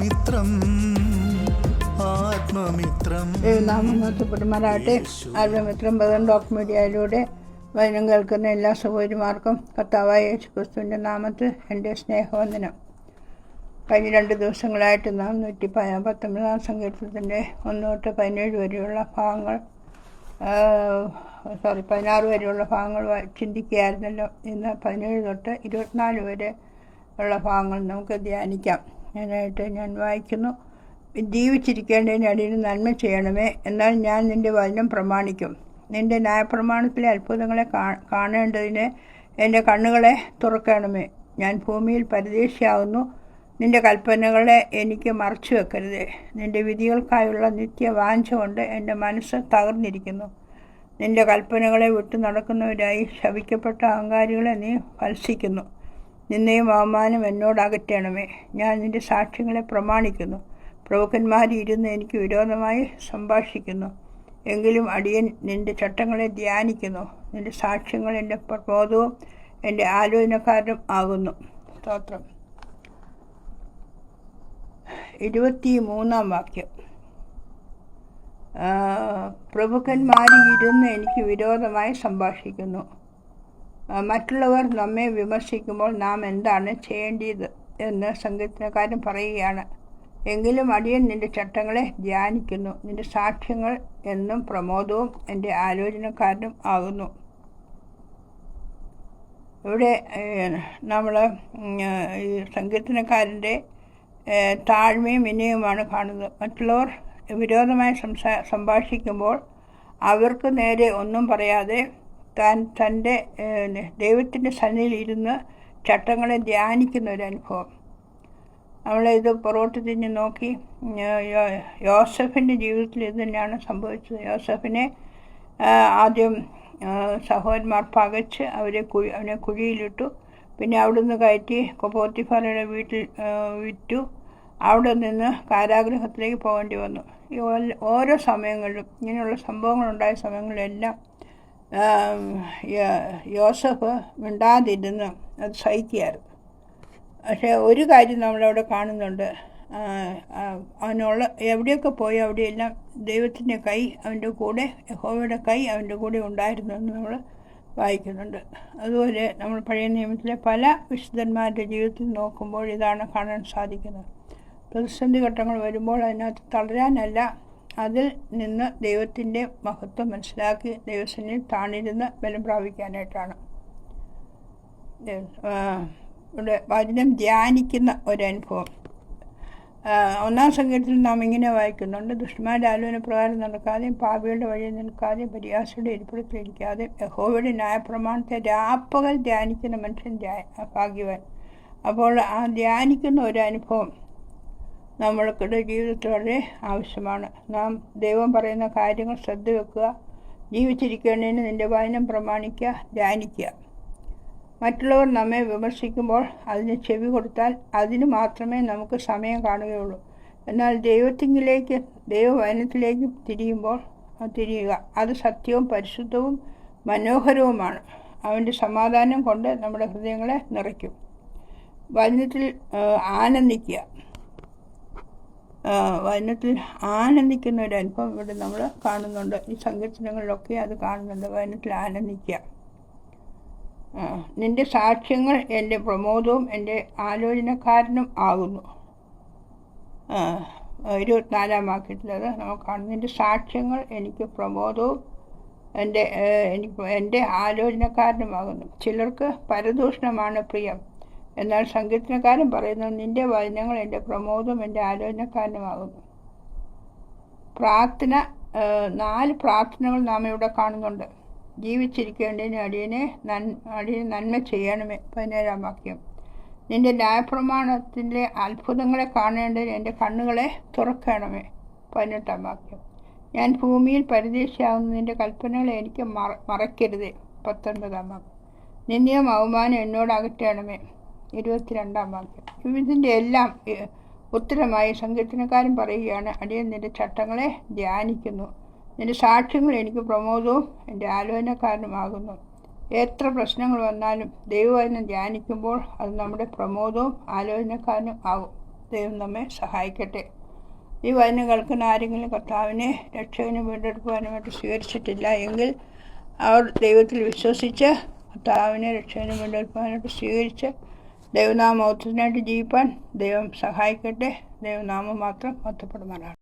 ആത്മമിത്രം ആത്മമിത്രം. ദൈവനാമം ആത്മമിത്രം ഡോക് മീഡിയയിലൂടെ വചനം കേൾക്കുന്ന എല്ലാ സഹോദരിമാർക്കും കർത്താവായ യേശു ക്രിസ്തുവിന്റെ നാമത്തിൽ എന്റെ സ്നേഹവന്ദനം. കഴിഞ്ഞ രണ്ട് ദിവസങ്ങളായിട്ട് നാം നൂറ്റി പത്തൊമ്പതാം സങ്കീർത്തനത്തിന്റെ ഒന്ന് തൊട്ട് പതിനേഴ് വരെയുള്ള ഭാഗങ്ങൾ സോറി പതിനാറ് വരെയുള്ള ഭാഗങ്ങൾ ചിന്തിക്കുകയായിരുന്നല്ലോ. ഇന്ന് പതിനേഴ് തൊട്ട് ഇരുപത്തിനാല് വരെ ഉള്ള ഭാഗങ്ങൾ നമുക്ക് ധ്യാനിക്കാം. അതിനായിട്ട് ഞാൻ വായിക്കുന്നു. ജീവിച്ചിരിക്കേണ്ടതിന് അടിയിൽ നന്മ ചെയ്യണമേ. എന്നാൽ ഞാൻ നിന്റെ വചനം പ്രമാണിക്കും. നിന്റെ ന്യായപ്രമാണത്തിലെ അത്ഭുതങ്ങളെ കാണേണ്ടതിന് എന്റെ കണ്ണുകളെ തുറക്കണമേ. ഞാൻ ഭൂമിയിൽ പരിദേശിയാവുന്നു. നിന്റെ കൽപ്പനകളെ എനിക്ക് മറച്ചു വെക്കരുത്. നിന്റെ വിധികൾക്കായുള്ള നിത്യവാഞ്ച കൊണ്ട് എന്റെ മനസ്സ് തകർന്നിരിക്കുന്നു. നിന്റെ കൽപ്പനകളെ വിട്ടു നടക്കുന്നവരായി ശവിക്കപ്പെട്ട അഹങ്കാരികളെ നീ ഫത്സിക്കുന്നു നിന്നെയും അവമാനം എന്നോട് അകറ്റണമേ ഞാൻ നിന്റെ സാക്ഷ്യങ്ങളെ പ്രമാണിക്കുന്നു. പ്രഭുക്കന്മാരിരുന്ന് എനിക്ക് വിരോധമായി സംഭാഷിക്കുന്നു. എങ്കിലും അടിയൻ നിന്റെ ചട്ടങ്ങളെ ധ്യാനിക്കുന്നു. നിന്റെ സാക്ഷ്യങ്ങൾ എന്റെ പ്രബോധവും എന്റെ ആലോചനക്കാരനും ആകുന്നു. സ്തോത്രം. ഇരുപത്തി മൂന്നാം വാക്യം. ആ, പ്രഭുക്കന്മാരിരുന്ന് എനിക്ക് വിരോധമായി സംഭാഷിക്കുന്നു. മറ്റുള്ളവർ നമ്മെ വിമർശിക്കുമ്പോൾ നാം എന്താണ് ചെയ്യേണ്ടത് എന്ന് സംഗീതക്കാരൻ പറയുകയാണ്. എങ്കിലും അടിയൻ നിന്റെ ചട്ടങ്ങളെ ധ്യാനിക്കുന്നു. നിന്റെ സാക്ഷ്യങ്ങൾ എന്നും പ്രമോദവും എന്റെ ആലോചനക്കാരനും ആകുന്നു. ഇവിടെ നമ്മൾ ഈ സങ്കീർത്തനക്കാരന്റെ താഴ്മയും വിനയവുമാണ് കാണുന്നത്. മറ്റുള്ളവർ വിരോധമായി സംസാ സംഭാഷിക്കുമ്പോൾ അവർക്ക് നേരെ ഒന്നും പറയാതെ താൻ തന്റെ ദൈവത്തിന്റെ സന്നിധിയിൽ ഇരുന്ന് ചട്ടങ്ങളെ ധ്യാനിക്കുന്ന ഒരു അനുഭവം നമ്മളിത് പുറകോട്ട് തിരിഞ്ഞ് നോക്കി യോസഫിന്റെ ജീവിതത്തിൽ ഇത് തന്നെയാണ് സംഭവിച്ചത്. യോസഫിനെ ആദ്യം സഹോദരന്മാർ പകച്ച് അവരെ കുഴി അവനെ കുഴിയിലിട്ടു. പിന്നെ അവിടുന്ന് കയറ്റി കൊപ്പോത്തിഫാലയുടെ വീട്ടിൽ വിറ്റു. അവിടെ നിന്ന് കാരാഗ്രഹത്തിലേക്ക് പോകേണ്ടി വന്നു. ഓരോ സമയങ്ങളിലും ഇങ്ങനെയുള്ള സംഭവങ്ങളുണ്ടായ സമയങ്ങളിലെല്ലാം യോസഫ് മിണ്ടാതിരുന്ന് അത് സഹിക്കുകയായിരുന്നു. പക്ഷേ ഒരു കാര്യം നമ്മളവിടെ കാണുന്നുണ്ട്. അവനുള്ള എവിടെയൊക്കെ പോയി അവിടെയെല്ലാം ദൈവത്തിന്റെ കൈ അവന്റെ കൂടെ യഹോവയുടെ കൈ അവന്റെ കൂടെ ഉണ്ടായിരുന്നു എന്ന് നമ്മൾ വായിക്കുന്നുണ്ട്. അതുപോലെ നമ്മൾ പഴയ നിയമത്തിലെ പല വിശുദ്ധന്മാരുടെ ജീവിതത്തിൽ നോക്കുമ്പോൾ ഇതാണ് കാണാൻ സാധിക്കുന്നത്. പ്രതിസന്ധി ഘട്ടങ്ങൾ വരുമ്പോൾ അതിനകത്ത് തളരാനല്ല അതിൽ നിന്ന് ദൈവത്തിന്റെ മഹത്വം മനസ്സിലാക്കി ദൈവസനിൽ താണിരുന്ന് ബലം പ്രാപിക്കാനായിട്ടാണ്. ഇവിടെ വചനം ധ്യാനിക്കുന്ന ഒരനുഭവം. ഒന്നാം സംഗീതത്തിൽ നാം ഇങ്ങനെ വായിക്കുന്നുണ്ട്. ദുഷ്ടമായ ആലോചന പ്രകാരം നടക്കാതെയും പാപികളുടെ വഴിയിൽ നിൽക്കാതെയും പരിയാസയുടെ ഇരിപ്പിടത്തിലിരിക്കാതെയും യഹോവയുടെ ന്യായപ്രമാണത്തെ രാപ്പകൽ ധ്യാനിക്കുന്ന മനുഷ്യൻ ഭാഗ്യവാൻ. അപ്പോൾ ആ ധ്യാനിക്കുന്ന ഒരു അനുഭവം നമ്മൾക്കിടെ ജീവിതത്തിൽ വളരെ ആവശ്യമാണ്. നാം ദൈവം പറയുന്ന കാര്യങ്ങൾ ശ്രദ്ധ വെക്കുക ജീവിച്ചിരിക്കേണ്ടതിന് നിന്റെ വായനം പ്രമാണിക്കുക ധ്യാനിക്കുക. മറ്റുള്ളവർ നമ്മെ വിമർശിക്കുമ്പോൾ അതിന് ചെവി കൊടുത്താൽ അതിന് മാത്രമേ നമുക്ക് സമയം കാണുകയുള്ളൂ. എന്നാൽ ദൈവത്തിങ്കിലേക്ക് ദൈവവചനത്തിലേക്ക് തിരിയുമ്പോൾ തിരിയുക. അത് സത്യവും പരിശുദ്ധവും മനോഹരവുമാണ്. അവന്റെ സമാധാനം കൊണ്ട് നമ്മുടെ ഹൃദയങ്ങളെ നിറയ്ക്കും. വചനത്തിൽ ആനന്ദിക്കുക. വചനത്തിൽ ആനന്ദിക്കുന്ന ഒരു അനുഭവം ഇവിടെ നമ്മൾ കാണുന്നുണ്ട്. ഈ സങ്കീർത്തനങ്ങളിലൊക്കെ അത് കാണുന്നുണ്ട്. വയനാട്ടിൽ ആനന്ദിക്കുക. നിന്റെ സാക്ഷ്യങ്ങൾ എന്റെ പ്രമോദവും എന്റെ ആലോചനക്കാരനും ആകുന്നു. ഇരുപത്തിനാലാം വാക്കിട്ടുള്ളത് നമുക്ക് കാണുന്നു. നിന്റെ സാക്ഷ്യങ്ങൾ എനിക്ക് പ്രമോദവും എന്റെ എനിക്ക് എന്റെ ആലോചനക്കാരനുമാകുന്നു ചിലർക്ക് പരദൂഷണമാണ് പ്രിയം. എന്നാൽ സങ്കീർത്തനക്കാരൻ പറയുന്നു നിന്റെ വചനങ്ങൾ എന്റെ പ്രമോദം എന്റെ ആലോചനക്കാരനുമാകുന്നു. പ്രാർത്ഥന നാല് പ്രാർത്ഥനകൾ നാം ഇവിടെ കാണുന്നുണ്ട്. ജീവിച്ചിരിക്കേണ്ടതിന് അടിയനെ നൻ അടിയന് നന്മ ചെയ്യണമേ. പതിനേഴാം വാക്യം. നിന്റെ ന്യായപ്രമാണത്തിന്റെ അത്ഭുതങ്ങളെ കാണേണ്ടതിന് എന്റെ കണ്ണുകളെ തുറക്കണമേ. പതിനെട്ടാം വാക്യം. ഞാൻ ഭൂമിയിൽ പരിദേശിയാകുന്ന നിന്റെ കൽപ്പനകളെ എനിക്ക് മറ മറയ്ക്കരുതേ. പത്തൊൻപതാം വാക്യം. നിന്നെയും അവമാനം എന്നോട് അകറ്റണമേ. ഇരുപത്തിരണ്ടാം വാക്യം. ഇതിന്റെ എല്ലാം ഉത്തരമായി സങ്കീർത്തനക്കാരൻ പറയുകയാണ് അടിയൻ നിന്റെ ചട്ടങ്ങളെ ധ്യാനിക്കുന്നു. നിന്റെ സാക്ഷ്യങ്ങൾ എനിക്ക് പ്രമോദവും എന്റെ ആലോചനക്കാരനുമാകുന്നു. എത്ര പ്രശ്നങ്ങൾ വന്നാലും ദൈവവചനം ധ്യാനിക്കുമ്പോൾ അത് നമ്മുടെ പ്രമോദവും ആലോചനക്കാരനും ആവും. ദൈവം നമ്മെ സഹായിക്കട്ടെ. ഈ വചനം കേൾക്കുന്ന ആരെങ്കിലും കർത്താവിനെ രക്ഷകന് വീണ്ടെടുക്കുവാനുമായിട്ട് സ്വീകരിച്ചിട്ടില്ല എങ്കിൽ അവർ ദൈവത്തിൽ വിശ്വസിച്ച് കർത്താവിനെ രക്ഷകന് വീണ്ടെടുക്കുവാനായിട്ട് സ്വീകരിച്ച് ദൈവനാമോത്തത്തിനായിട്ട് ജീവിപ്പാൻ ദൈവം സഹായിക്കട്ടെ. ദൈവനാമം മാത്രം മഹത്വപ്പെടുമാറാണ്